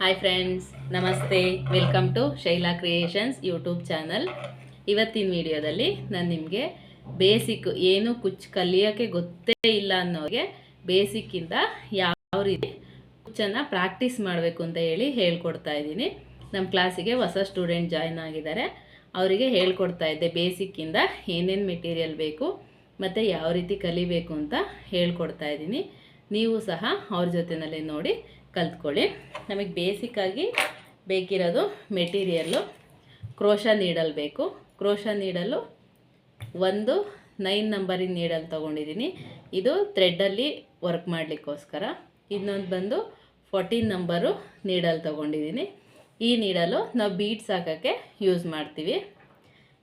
Hi friends ನಮಸ್ತೆ. Welcome to Shaila creations YouTube channel ಇವತ್ತಿನ ವಿಡಿಯೋದಲ್ಲಿ ನಾನು ನಿಮಗೆ ಬೇಸಿಕ್ ಏನು ಕುಚ್ ಕಲಿಯೋಕ್ಕೆ ಗೊತ್ತೇ ಇಲ್ಲ ಅನ್ನೋರಿಗೆ ಬೇಸಿಕ್ಕಿಂದ ಯಾವ ರೀತಿ ಕುಚ್ಚನ್ನು ಪ್ರಾಕ್ಟೀಸ್ ಮಾಡಬೇಕು ಅಂತ ಹೇಳಿ ಹೇಳ್ಕೊಡ್ತಾ ಇದ್ದೀನಿ. ನಮ್ಮ ಕ್ಲಾಸಿಗೆ ಹೊಸ ಸ್ಟೂಡೆಂಟ್ ಜಾಯ್ನ್ ಆಗಿದ್ದಾರೆ. ಅವರಿಗೆ ಹೇಳ್ಕೊಡ್ತಾ ಇದ್ದೆ ಬೇಸಿಕ್ಕಿಂದ ಏನೇನು ಮೆಟೀರಿಯಲ್ ಬೇಕು, ಮತ್ತು ಯಾವ ರೀತಿ ಕಲಿಬೇಕು ಅಂತ ಹೇಳ್ಕೊಡ್ತಾ ಇದ್ದೀನಿ. ನೀವು ಸಹ ಅವ್ರ ಜೊತೇನಲ್ಲಿ ನೋಡಿ ಕಲ್ತ್ಕೊಳ್ಳಿ. ನಮಗೆ ಬೇಸಿಕ್ಕಾಗಿ ಬೇಕಿರೋದು ಮೆಟೀರಿಯಲ್ಲು. ಕ್ರೋಶ ನೀಡಲ್ ಬೇಕು. ಕ್ರೋಶ ನೀಡಲು ಒಂದು ನೈನ್ ನಂಬರಿನ ನೀಡಲ್ ತೊಗೊಂಡಿದ್ದೀನಿ ಇದು ಥ್ರೆಡ್ಡಲ್ಲಿ ವರ್ಕ್ ಮಾಡಲಿಕ್ಕೋಸ್ಕರ. ಇನ್ನೊಂದು ಬಂದು ಫೋರ್ಟೀನ್ ನಂಬರು ನೀಡಲ್ ತೊಗೊಂಡಿದ್ದೀನಿ ಈ ನೀಡಲು ನಾವು ಬೀಡ್ಸ್ ಹಾಕೋಕ್ಕೆ ಯೂಸ್ ಮಾಡ್ತೀವಿ.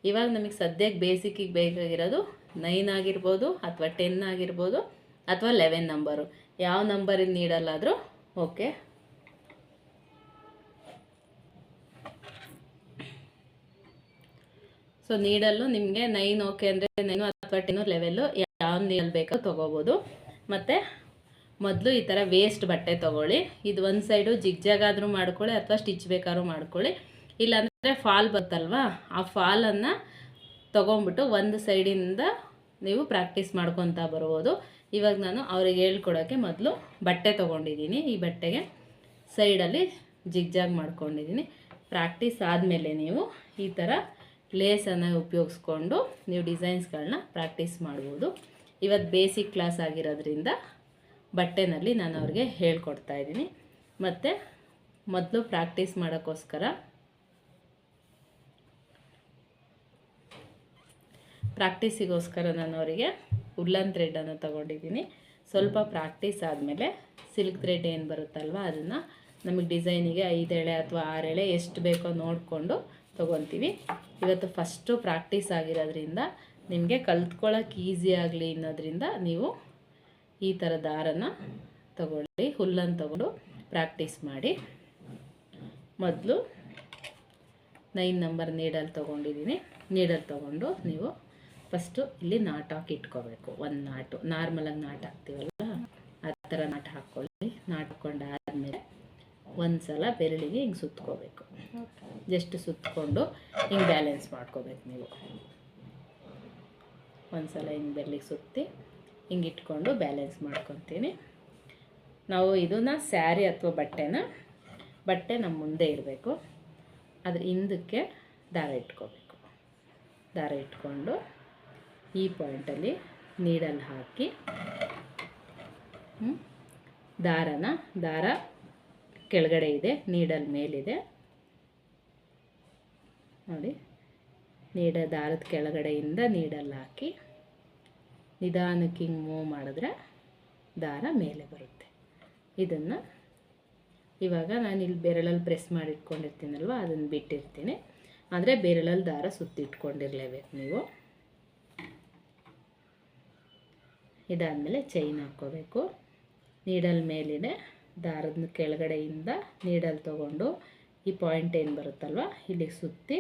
ಇವಾಗ ನಮಗೆ ಸದ್ಯಕ್ಕೆ ಬೇಸಿಕ್ಕಿಗೆ ಬೇಕಾಗಿರೋದು ನೈನ್ ಆಗಿರ್ಬೋದು ಅಥವಾ ಟೆನ್ ಆಗಿರ್ಬೋದು ಅಥವಾ ಲೆವೆನ್ ನಂಬರು. ಯಾವ ನಂಬರಿನ ನೀಡಲ್ಲಾದರೂ ಓಕೆ. ಸೊ ನೀಡಲ್ಲು ನಿಮಗೆ ನೈನ್ ಓಕೆ ಅಂದರೆ ನೈನು ಅಥವಾ ಟೆನ್ನು ಲೆವೆಲ್ಲು ಯಾವ ನೀಡಲ್ ಬೇಕೋ ತೊಗೋಬೋದು. ಮತ್ತು ಮೊದಲು ಈ ಥರ ವೇಸ್ಟ್ ಬಟ್ಟೆ ತೊಗೊಳ್ಳಿ. ಇದು ಒಂದು ಸೈಡು ಜಿಗ್ಜಾಗಾದರೂ ಮಾಡ್ಕೊಳ್ಳಿ ಅಥವಾ ಸ್ಟಿಚ್ ಬೇಕಾದ್ರೂ ಮಾಡ್ಕೊಳ್ಳಿ. ಇಲ್ಲಾಂದರೆ ಫಾಲ್ ಬರ್ತಲ್ವಾ ಆ ಫಾಲನ್ನು ತೊಗೊಂಬಿಟ್ಟು ಒಂದು ಸೈಡಿಂದ ನೀವು ಪ್ರಾಕ್ಟೀಸ್ ಮಾಡ್ಕೊತಾ ಬರ್ಬೋದು ಇವಾಗ ನಾನು ಅವ್ರಿಗೆ ಹೇಳ್ಕೊಡೋಕ್ಕೆ ಮೊದಲು ಬಟ್ಟೆ ತೊಗೊಂಡಿದ್ದೀನಿ. ಈ ಬಟ್ಟೆಗೆ ಸೈಡಲ್ಲಿ ಜಿಗ್ಜಾಗ್ ಮಾಡ್ಕೊಂಡಿದ್ದೀನಿ. ಪ್ರಾಕ್ಟೀಸ್ ಆದಮೇಲೆ ನೀವು ಈ ಥರ ಲೇಸನ್ನು ಉಪಯೋಗಿಸ್ಕೊಂಡು ನೀವು ಡಿಸೈನ್ಸ್ಗಳನ್ನ ಪ್ರಾಕ್ಟೀಸ್ ಮಾಡ್ಬೋದು. ಇವತ್ತು ಬೇಸಿಕ್ ಕ್ಲಾಸ್ ಆಗಿರೋದ್ರಿಂದ ಬಟ್ಟೆನಲ್ಲಿ ನಾನು ಅವ್ರಿಗೆ ಹೇಳ್ಕೊಡ್ತಾ ಇದ್ದೀನಿ. ಮತ್ತು ಮೊದಲು ಪ್ರಾಕ್ಟೀಸ್ ಮಾಡೋಕ್ಕೋಸ್ಕರ ಪ್ರಾಕ್ಟೀಸಿಗೋಸ್ಕರ ನಾನು ಅವರಿಗೆ ಉಲ್ಲನ್ ಥ್ರೆಡನ್ನು ತೊಗೊಂಡಿದ್ದೀನಿ. ಸ್ವಲ್ಪ ಪ್ರಾಕ್ಟೀಸ್ ಆದಮೇಲೆ ಸಿಲ್ಕ್ ಥ್ರೆಡ್ ಏನು ಬರುತ್ತಲ್ವ, ಅದನ್ನು ನಮಗೆ ಡಿಸೈನಿಗೆ ಐದು ಎಳೆ ಅಥವಾ ಆರು ಎಳೆ ಎಷ್ಟು ಬೇಕೋ ನೋಡಿಕೊಂಡು ತೊಗೊತೀವಿ. ಇವತ್ತು ಫಸ್ಟು ಪ್ರಾಕ್ಟೀಸ್ ಆಗಿರೋದ್ರಿಂದ ನಿಮಗೆ ಕಲ್ತ್ಕೊಳ್ಳೋಕೆ ಈಸಿ ಆಗಲಿ ಅನ್ನೋದ್ರಿಂದ ನೀವು ಈ ಥರ ದಾರನ ತಗೊಳ್ಳಿ ಹುಲ್ಲನ್ನು ತಗೊಂಡು ಪ್ರಾಕ್ಟೀಸ್ ಮಾಡಿ. ಮೊದಲು ನೈನ್ ನಂಬರ್ ನೀಡಲ್ ತೊಗೊಂಡಿದ್ದೀನಿ. ನೀಡಲ್ ತೊಗೊಂಡು ನೀವು ಫಸ್ಟು ಇಲ್ಲಿ ನಾಟ್ ಹಾಕಿ ಇಟ್ಕೋಬೇಕು ಒಂದು ನಾಟು ನಾರ್ಮಲಾಗಿ ನಾಟ್ ಹಾಕ್ತೀವಲ್ಲ ಆ ಥರ ನಾಟ್ ಹಾಕ್ಕೊಳ್ಳಿ. ನಾಟ್ ಹಾಕ್ಕೊಂಡಾದ್ಮೇಲೆ ಒಂದು ಸಲ ಬೆರಳಿಗೆ ಹಿಂಗೆ ಸುತ್ಕೋಬೇಕು. ಜಸ್ಟ್ ಸುತ್ತಕೊಂಡು ಹಿಂಗೆ ಬ್ಯಾಲೆನ್ಸ್ ಮಾಡ್ಕೋಬೇಕು ನೀವು. ಒಂದು ಸಲ ಹಿಂಗೆ ಬೆರಳಿಗೆ ಸುತ್ತಿ ಹಿಂಗೆ ಇಟ್ಕೊಂಡು ಬ್ಯಾಲೆನ್ಸ್ ಮಾಡ್ಕೊತೀನಿ. ನಾವು ಇದನ್ನ ಸ್ಯಾರಿ ಅಥವಾ ಬಟ್ಟೆನ, ಬಟ್ಟೆ ನಮ್ಮ ಮುಂದೆ ಇರಬೇಕು ಅದ್ರ ಹಿಂದಕ್ಕೆ ದಾರ ಇಟ್ಕೋಬೇಕು. ದಾರ ಇಟ್ಕೊಂಡು ಈ ಪಾಯಿಂಟಲ್ಲಿ ನೀಡಲ್ಲಿ ಹಾಕಿ ದಾರನ, ದಾರ ಕೆಳಗಡೆ ಇದೆ, ನೀಡಲ್ ಮೇಲಿದೆ. ನೋಡಿ, ನೀಡ, ದಾರದ ಕೆಳಗಡೆಯಿಂದ ನೀಡಲ್ಲಿ ಹಾಕಿ, ನಿಧಾನಕ್ಕೆ ಹಿಂಗೆ ಮೂವ್ ಮಾಡಿದ್ರೆ ದಾರ ಮೇಲೆ ಬರುತ್ತೆ. ಇದನ್ನು ಇವಾಗ ನಾನು ಇಲ್ಲಿ ಬೆರಳಲ್ಲಿ ಪ್ರೆಸ್ ಮಾಡಿಟ್ಕೊಂಡಿರ್ತೀನಲ್ವ ಅದನ್ನು ಬಿಟ್ಟಿರ್ತೀನಿ. ಆದರೆ ಬೆರಳಲ್ಲಿ ದಾರ ಸುತ್ತಿಟ್ಕೊಂಡಿರಲೇಬೇಕು ನೀವು. ಇದಾದಮೇಲೆ ಚೈನ್ ಹಾಕ್ಕೋಬೇಕು. ನೀಡಲ್ ಮೇಲಿನ ದಾರದ ಕೆಳಗಡೆಯಿಂದ ನೀಡಲ್ ತೊಗೊಂಡು ಈ ಪಾಯಿಂಟ್ ಏನು ಬರುತ್ತಲ್ವ? ಇಲ್ಲಿಗೆ ಸುತ್ತಿ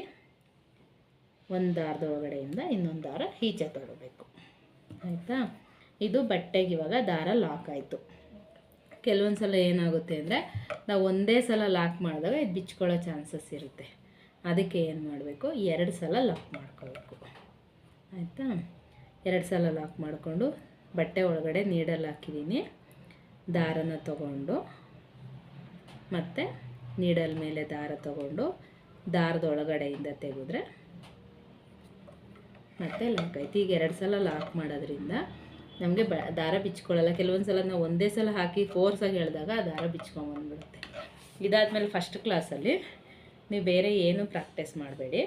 ಒಂದು ದಾರದ ಒಳಗಡೆಯಿಂದ ಇನ್ನೊಂದು ದಾರ ಈಚೆ ತೊಗೋಬೇಕು. ಆಯಿತಾ? ಇದು ಬಟ್ಟೆಗೆ ಇವಾಗ ದಾರ ಲಾಕ್ ಆಯಿತು. ಕೆಲವೊಂದು ಸಲ ಏನಾಗುತ್ತೆ ಅಂದರೆ ನಾವು ಒಂದೇ ಸಲ ಲಾಕ್ ಮಾಡಿದಾಗ ಇದು ಬಿಚ್ಕೊಳ್ಳೋ ಚಾನ್ಸಸ್ ಇರುತ್ತೆ. ಅದಕ್ಕೆ ಏನು ಮಾಡಬೇಕು? ಎರಡು ಸಲ ಲಾಕ್ ಮಾಡ್ಕೋಬೇಕು. ಆಯಿತಾ? ಎರಡು ಸಲ ಲಾಕ್ ಮಾಡಿಕೊಂಡು ಬಟ್ಟೆ ಒಳಗಡೆ ನೀಡಲ್ ಹಾಕಿದ್ದೀನಿ ದಾರನ ತಗೊಂಡು ಮತ್ತು ನೀಡಲ್ ಮೇಲೆ ದಾರ ತಗೊಂಡು ದಾರದ ಒಳಗಡೆಯಿಂದ ತೆಗೆದ್ರೆ ಮತ್ತೆ ಲಾಕ್ ಆಯ್ತು. ಈಗ ಎರಡು ಸಲ ಲಾಕ್ ಮಾಡೋದ್ರಿಂದ ನಮಗೆ ಬ ದಾರ ಬಿಚ್ಕೊಳ್ಳಲ್ಲ. ಕೆಲವೊಂದು ಸಲ ನಾವು ಒಂದೇ ಸಲ ಹಾಕಿ ಫೋರ್ಸಾಗಿ ಹೇಳಿದಾಗ ಆ ದಾರ ಬಿಚ್ಕೊಂಬಂದ್ಬಿಡುತ್ತೆ ಇದಾದಮೇಲೆ ಫಸ್ಟ್ ಕ್ಲಾಸಲ್ಲಿ ನೀವು ಬೇರೆ ಏನು ಪ್ರಾಕ್ಟೀಸ್ ಮಾಡಬೇಡಿ.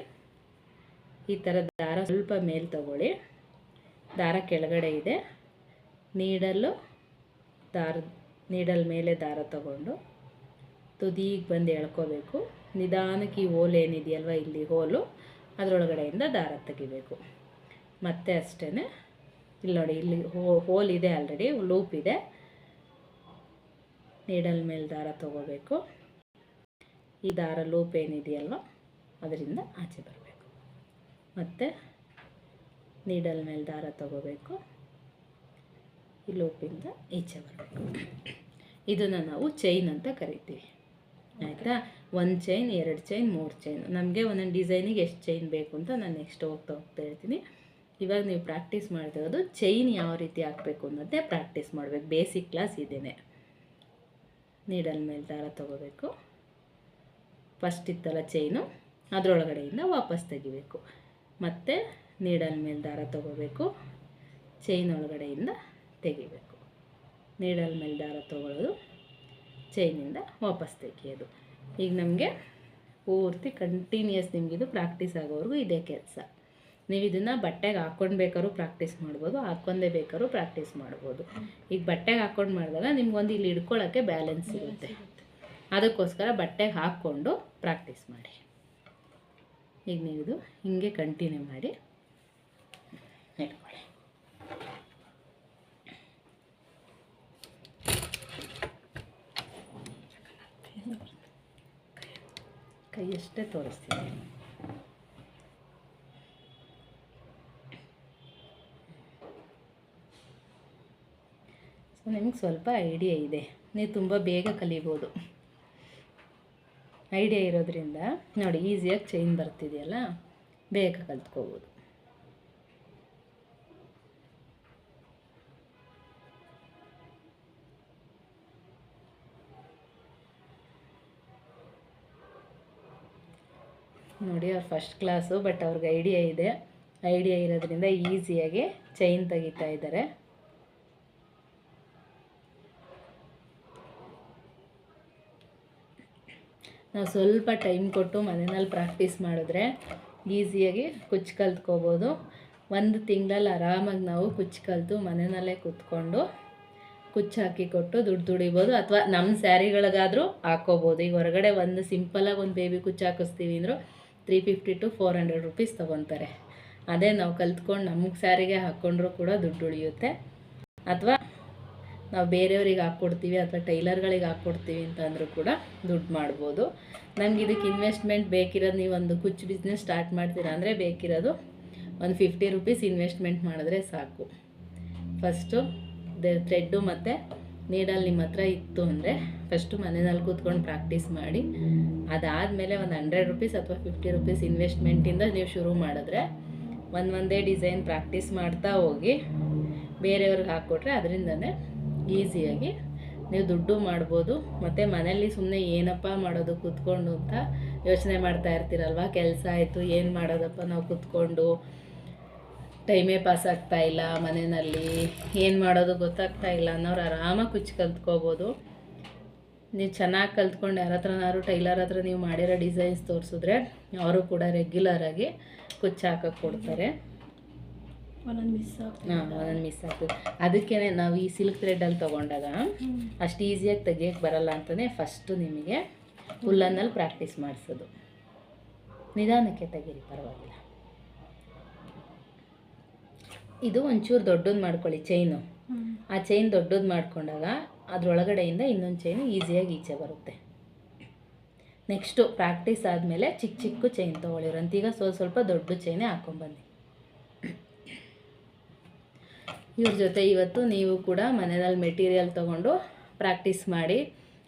ಈ ಥರ ದಾರ ಸ್ವಲ್ಪ ಮೇಲೆ ತಗೊಳ್ಳಿ. ದಾರ ಕೆಳಗಡೆ ಇದೆ. ನೀಡಲು ದಾರ, ನೀಡಲ್ ಮೇಲೆ ದಾರ ತಗೊಂಡು ತುದಿಗೆ ಬಂದು ಎಳ್ಕೋಬೇಕು. ನಿಧಾನಕ್ಕೆ ಈ ಹೋಲ್ ಏನಿದೆಯಲ್ವ ಇಲ್ಲಿ ಹೋಲು, ಅದರೊಳಗಡೆಯಿಂದ ದಾರ ತೆಗಿಬೇಕು. ಮತ್ತೆ ಅಷ್ಟೇ ಇಲ್ಲಿ ನೋಡಿ, ಇಲ್ಲಿ ಹೋಲ್ ಇದೆ ಆಲ್ರೆಡಿ ಲೂಪ್ ಇದೆ. ನೀಡಲ್ ಮೇಲೆ ದಾರ ತಗೋಬೇಕು. ಈ ದಾರ ಲೂಪ್ ಏನಿದೆಯಲ್ವ, ಅದರಿಂದ ಆಚೆ ಬರಬೇಕು. ಮತ್ತು ನೀಡಲ್ ಮೇಲೆ ದಾರ ತಗೋಬೇಕು. ಈ ಲೂಪಿಂದ ಈಚೆ ಬರಬೇಕು ಇದನ್ನು ನಾವು ಚೈನ್ ಅಂತ ಕರಿತೀವಿ. ಆಯಿತಾ? ಒಂದು ಚೈನ್ ಎರಡು ಚೈನ್ ಮೂರು ಚೈನ್ ನಮಗೆ ಒಂದೊಂದು ಡಿಸೈನಿಗೆ ಎಷ್ಟು ಚೈನ್ ಬೇಕು ಅಂತ ನಾನು ನೆಕ್ಸ್ಟ್ ಹೋಗ್ತಾ ಹೋಗ್ತಾ ಹೇಳ್ತೀನಿ. ಇವಾಗ ನೀವು ಪ್ರಾಕ್ಟೀಸ್ ಮಾಡ್ತಿರೋದು ಚೈನ್ ಯಾವ ರೀತಿ ಹಾಕಬೇಕು ಅನ್ನೋದೇ ಪ್ರಾಕ್ಟೀಸ್ ಮಾಡಬೇಕು. ಬೇಸಿಕ್ ಕ್ಲಾಸ್ ಇದೇನೆ. ನೀಡಲ್ ಮೇಲೆ ದಾರ ತೊಗೋಬೇಕು. ಫಸ್ಟ್ ಇತ್ತಲ್ಲ ಚೈನು ಅದರೊಳಗಡೆಯಿಂದ ವಾಪಸ್ ತೆಗಿಬೇಕು. ಮತ್ತು ನೀಡಲ್ ಮೇಲೆ ದಾರ ತೊಗೋಬೇಕು. ಚೈನ್ ಒಳಗಡೆಯಿಂದ ತೆಗಿಬೇಕು. ನೀಡಲ್ ಮೇಲೆ ದಾರ ತೊಗೊಳ್ಳೋದು ಚೈನಿಂದ ವಾಪಸ್ ತೆಗಿಯೋದು. ಈಗ ನಮಗೆ ಪೂರ್ತಿ ಕಂಟಿನ್ಯೂಸ್ ನಿಮಗಿದು ಪ್ರಾಕ್ಟೀಸ್ ಆಗೋವರೆಗೂ ಇದೇ ಕೆಲಸ. ನೀವು ಇದನ್ನು ಬಟ್ಟೆಗೆ ಹಾಕ್ಕೊಂಡು ಬೇಕಾದ್ರೂ ಪ್ರಾಕ್ಟೀಸ್ ಮಾಡ್ಬೋದು, ಹಾಕ್ಕೊಂಡೇ ಬೇಕಾದ್ರೂ ಪ್ರಾಕ್ಟೀಸ್ ಮಾಡ್ಬೋದು. ಈಗ ಬಟ್ಟೆಗೆ ಹಾಕ್ಕೊಂಡು ಮಾಡಿದಾಗ ನಿಮ್ಗೊಂದು ಇಲ್ಲಿ ಹಿಡ್ಕೊಳ್ಳೋಕ್ಕೆ ಬ್ಯಾಲೆನ್ಸ್ ಇರುತ್ತೆ ಅದಕ್ಕೋಸ್ಕರ ಬಟ್ಟೆಗೆ ಹಾಕ್ಕೊಂಡು ಪ್ರಾಕ್ಟೀಸ್ ಮಾಡಿ. ಈಗ ನೀವು ಇದು ಹಿಂಗೆ ಕಂಟಿನ್ಯೂ ಮಾಡಿ. ಇಟ್ಕೊಳ್ಳಿ ಕೈಯಷ್ಟೇ ತೋರಿಸ್ತೀನಿ. ಸೊ ನಿಮ್ಗೆ ಸ್ವಲ್ಪ ಐಡಿಯಾ ಇದೆ. ನೀವು ತುಂಬ ಬೇಗ ಕಲಿಬೋದು. ಐಡಿಯಾ ಇರೋದ್ರಿಂದ, ನೋಡಿ ಈಸಿಯಾಗಿ ಚೈನ್ ಬರ್ತಿದೆಯಲ್ಲ, ಬೇಗ ಕಲ್ತ್ಕೋಬೋದು. ನೋಡಿ, ಅವ್ರು ಫಸ್ಟ್ ಕ್ಲಾಸು ಬಟ್ ಅವ್ರಿಗೆ ಐಡಿಯಾ ಇದೆ. ಐಡಿಯಾ ಇರೋದ್ರಿಂದ ಈಸಿಯಾಗಿ ಚೈನ್ ತೆಗಿತಾ ಇದ್ದಾರೆ ನಾವು ಸ್ವಲ್ಪ ಟೈಮ್ ಕೊಟ್ಟು ಮನೆಯಲ್ಲಿ ಪ್ರಾಕ್ಟೀಸ್ ಮಾಡಿದ್ರೆ ಈಸಿಯಾಗಿ ಕುಚ್ಚು ಕಲ್ತ್ಕೋಬೋದು. ಒಂದು ತಿಂಗಳಲ್ಲಿ ಆರಾಮಾಗಿ ನಾವು ಕುಚ್ಚು ಕಲಿತು ಮನೆಯಲ್ಲೇ ಕೂತ್ಕೊಂಡು ಕುಚ್ಚು ಹಾಕಿಕೊಟ್ಟು ದುಡ್ಡು ದುಡಿಬೋದು. ಅಥವಾ ನಮ್ಮ ಸ್ಯಾರಿಗಳಿಗಾದರೂ ಹಾಕೋಬೋದು ಈಗ ಹೊರಗಡೆ ಒಂದು ಸಿಂಪಲಾಗಿ ಒಂದು ಬೇಬಿ ಕುಚ್ಚು ಹಾಕಿಸ್ತೀವಿ ಅಂದರೂ three fifty to four hundred rupees ತೊಗೊತಾರೆ. ಅದೇ ನಾವು ಕಲ್ತ್ಕೊಂಡು ನಮಗೆ ಸ್ಯಾರಿಗೆ ಹಾಕ್ಕೊಂಡ್ರೂ ಕೂಡ ದುಡ್ಡು ಉಳಿಯುತ್ತೆ. ಅಥವಾ ನಾವು ಬೇರೆಯವ್ರಿಗೆ ಹಾಕ್ಕೊಡ್ತೀವಿ ಅಥವಾ ಟೈಲರ್ಗಳಿಗೆ ಹಾಕ್ಕೊಡ್ತೀವಿ ಅಂತಂದರೂ ಕೂಡ ದುಡ್ಡು ಮಾಡ್ಬೋದು. ನಮ್ಗೆ ಇದಕ್ಕೆ ಇನ್ವೆಸ್ಟ್ಮೆಂಟ್ ಬೇಕಿರೋದು ನೀವು ಒಂದು ಕುಚ್ಚು ಬಿಸ್ನೆಸ್ ಸ್ಟಾರ್ಟ್ ಮಾಡ್ತೀರಾ ಅಂದರೆ ಬೇಕಿರೋದು ಒಂದು ಫಿಫ್ಟಿ ರುಪೀಸ್ ಇನ್ವೆಸ್ಟ್ಮೆಂಟ್ ಮಾಡಿದ್ರೆ ಸಾಕು. ಫಸ್ಟು ಥ್ರೆಡ್ಡು ಮತ್ತು ನೀಡಲ್ ನಿಮ್ಮ ಹತ್ರ ಇತ್ತು ಅಂದರೆ ಫಸ್ಟು ಮನೆಯಲ್ಲಿ ಕೂತ್ಕೊಂಡು ಪ್ರಾಕ್ಟೀಸ್ ಮಾಡಿ. ಅದಾದಮೇಲೆ ಒಂದು ಹಂಡ್ರೆಡ್ ರುಪೀಸ್ ಅಥವಾ ಫಿಫ್ಟಿ ರುಪೀಸ್ ಇನ್ವೆಸ್ಟ್ಮೆಂಟಿಂದ ನೀವು ಶುರು ಮಾಡಿದ್ರೆ ಒಂದು ಒಂದೇ ಡಿಸೈನ್ ಪ್ರಾಕ್ಟೀಸ್ ಮಾಡ್ತಾ ಹೋಗಿ ಬೇರೆಯವ್ರಿಗೆ ಹಾಕ್ಕೊಟ್ರೆ ಅದರಿಂದನೇ ಈಸಿಯಾಗಿ ನೀವು ದುಡ್ಡು ಮಾಡ್ಬೋದು. ಮತ್ತು ಮನೇಲಿ ಸುಮ್ಮನೆ ಏನಪ್ಪ ಮಾಡೋದು ಕೂತ್ಕೊಂಡು ಅಂತ ಯೋಚನೆ ಮಾಡ್ತಾ ಇರ್ತೀರಲ್ವ? ಕೆಲಸ ಆಯಿತು, ಏನು ಮಾಡೋದಪ್ಪ? ನಾವು ಕೂತ್ಕೊಂಡು ಟೈಮೇ ಪಾಸ್ ಆಗ್ತಾ ಇಲ್ಲ ಮನೆಯಲ್ಲಿ ಏನು ಮಾಡೋದು ಗೊತ್ತಾಗ್ತಾ ಇಲ್ಲ ಅನ್ನೋರು ಆರಾಮಾಗಿ ಕುಚ್ಚು ಕಲ್ತ್ಕೋಬೋದು. ನೀವು ಚೆನ್ನಾಗಿ ಕಲ್ತ್ಕೊಂಡು ಯಾರ ಹತ್ರನಾದ್ರು ಟೈಲರ್ ಹತ್ರ ನೀವು ಮಾಡಿರೋ ಡಿಸೈನ್ಸ್ ತೋರಿಸಿದ್ರೆ ಅವರು ಕೂಡ ರೆಗ್ಯುಲರಾಗಿ ಕುಚ್ಚು ಹಾಕಕ್ಕೆ ಕೊಡ್ತಾರೆ. ಒಂದೊಂದು ಮಿಸ್ ಆಗ್ತದೆ. ಹಾಂ ಒಂದೊಂದು ಮಿಸ್ ಆಗ್ತದೆ. ಅದಕ್ಕೇ ನಾವು ಈ ಸಿಲ್ಕ್ ಥ್ರೆಡಲ್ಲಿ ತೊಗೊಂಡಾಗ ಅಷ್ಟು ಈಸಿಯಾಗಿ ತೆಗಿಯೋಕ್ಕೆ ಬರಲ್ಲ ಅಂತಲೇ ಫಸ್ಟು ನಿಮಗೆ ಹುಲ್ಲನ್ನಲ್ಲಿ ಪ್ರಾಕ್ಟೀಸ್ ಮಾಡಿಸೋದು. ನಿಧಾನಕ್ಕೆ ತೆಗೀರಿ ಪರವಾಗಿಲ್ಲ. ಇದು ಒಂಚೂರು ದೊಡ್ಡದು ಮಾಡ್ಕೊಳ್ಳಿ ಚೈನು. ಆ ಚೈನ್ ದೊಡ್ಡದು ಮಾಡ್ಕೊಂಡಾಗ ಅದರೊಳಗಡೆಯಿಂದ ಇನ್ನೊಂದು ಚೈನು ಈಸಿಯಾಗಿ ಈಚೆ ಬರುತ್ತೆ. ನೆಕ್ಸ್ಟು ಪ್ರಾಕ್ಟೀಸ್ ಆದಮೇಲೆ ಚಿಕ್ಕ ಚಿಕ್ಕ ಚೈನ್ ತೊಗೊಳ್ಳಿರಂತ ಈಗ ಸ್ವಲ್ಪ ಸ್ವಲ್ಪ ದೊಡ್ಡ ಚೈನೇ ಹಾಕ್ಕೊಂಬನ್ನಿ ಇವ್ರ ಜೊತೆ ಇವತ್ತು ನೀವು ಕೂಡ ಮನೆಯಲ್ಲಿ ಮೆಟೀರಿಯಲ್ ತೊಗೊಂಡು ಪ್ರಾಕ್ಟೀಸ್ ಮಾಡಿ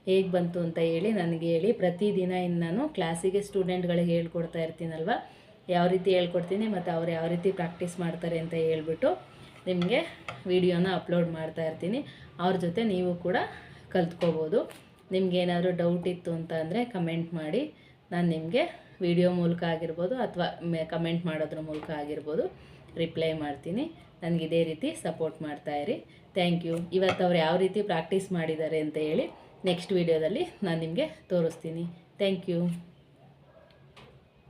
ಹೇಗೆ ಬಂತು ಅಂತ ಹೇಳಿ ನನಗೆ ಹೇಳಿ. ಪ್ರತಿದಿನ ಇನ್ನು ನಾನು ಕ್ಲಾಸಿಗೆ ಸ್ಟೂಡೆಂಟ್ಗಳಿಗೆ ಹೇಳ್ಕೊಡ್ತಾ ಇರ್ತೀನಲ್ವ? ಯಾವ ರೀತಿ ಹೇಳ್ಕೊಡ್ತೀನಿ ಮತ್ತು ಅವ್ರು ಯಾವ ರೀತಿ ಪ್ರಾಕ್ಟೀಸ್ ಮಾಡ್ತಾರೆ ಅಂತ ಹೇಳ್ಬಿಟ್ಟು ನಿಮಗೆ ವಿಡಿಯೋನ ಅಪ್ಲೋಡ್ ಮಾಡ್ತಾ ಇರ್ತೀನಿ. ಅವ್ರ ಜೊತೆ ನೀವು ಕೂಡ ಕಲ್ತ್ಕೋಬೋದು. ನಿಮ್ಗೇನಾದರೂ ಡೌಟ್ ಇತ್ತು ಅಂತ ಅಂದರೆ ಕಮೆಂಟ್ ಮಾಡಿ. ನಾನು ನಿಮಗೆ ವಿಡಿಯೋ ಮೂಲಕ ಆಗಿರ್ಬೋದು ಅಥವಾ ಕಮೆಂಟ್ ಮಾಡೋದ್ರ ಮೂಲಕ ಆಗಿರ್ಬೋದು ರಿಪ್ಲೈ ಮಾಡ್ತೀನಿ. ನನಗೆ ಇದೇ ರೀತಿ ಸಪೋರ್ಟ್ ಮಾಡ್ತಾ ಇರಿ. ಥ್ಯಾಂಕ್ ಯು ಇವತ್ತು ಅವ್ರು ಯಾವ ರೀತಿ ಪ್ರಾಕ್ಟೀಸ್ ಮಾಡಿದ್ದಾರೆ ಅಂತ ಹೇಳಿ ನೆಕ್ಸ್ಟ್ ವಿಡಿಯೋದಲ್ಲಿ ನಾನು ನಿಮಗೆ ತೋರಿಸ್ತೀನಿ. Thank you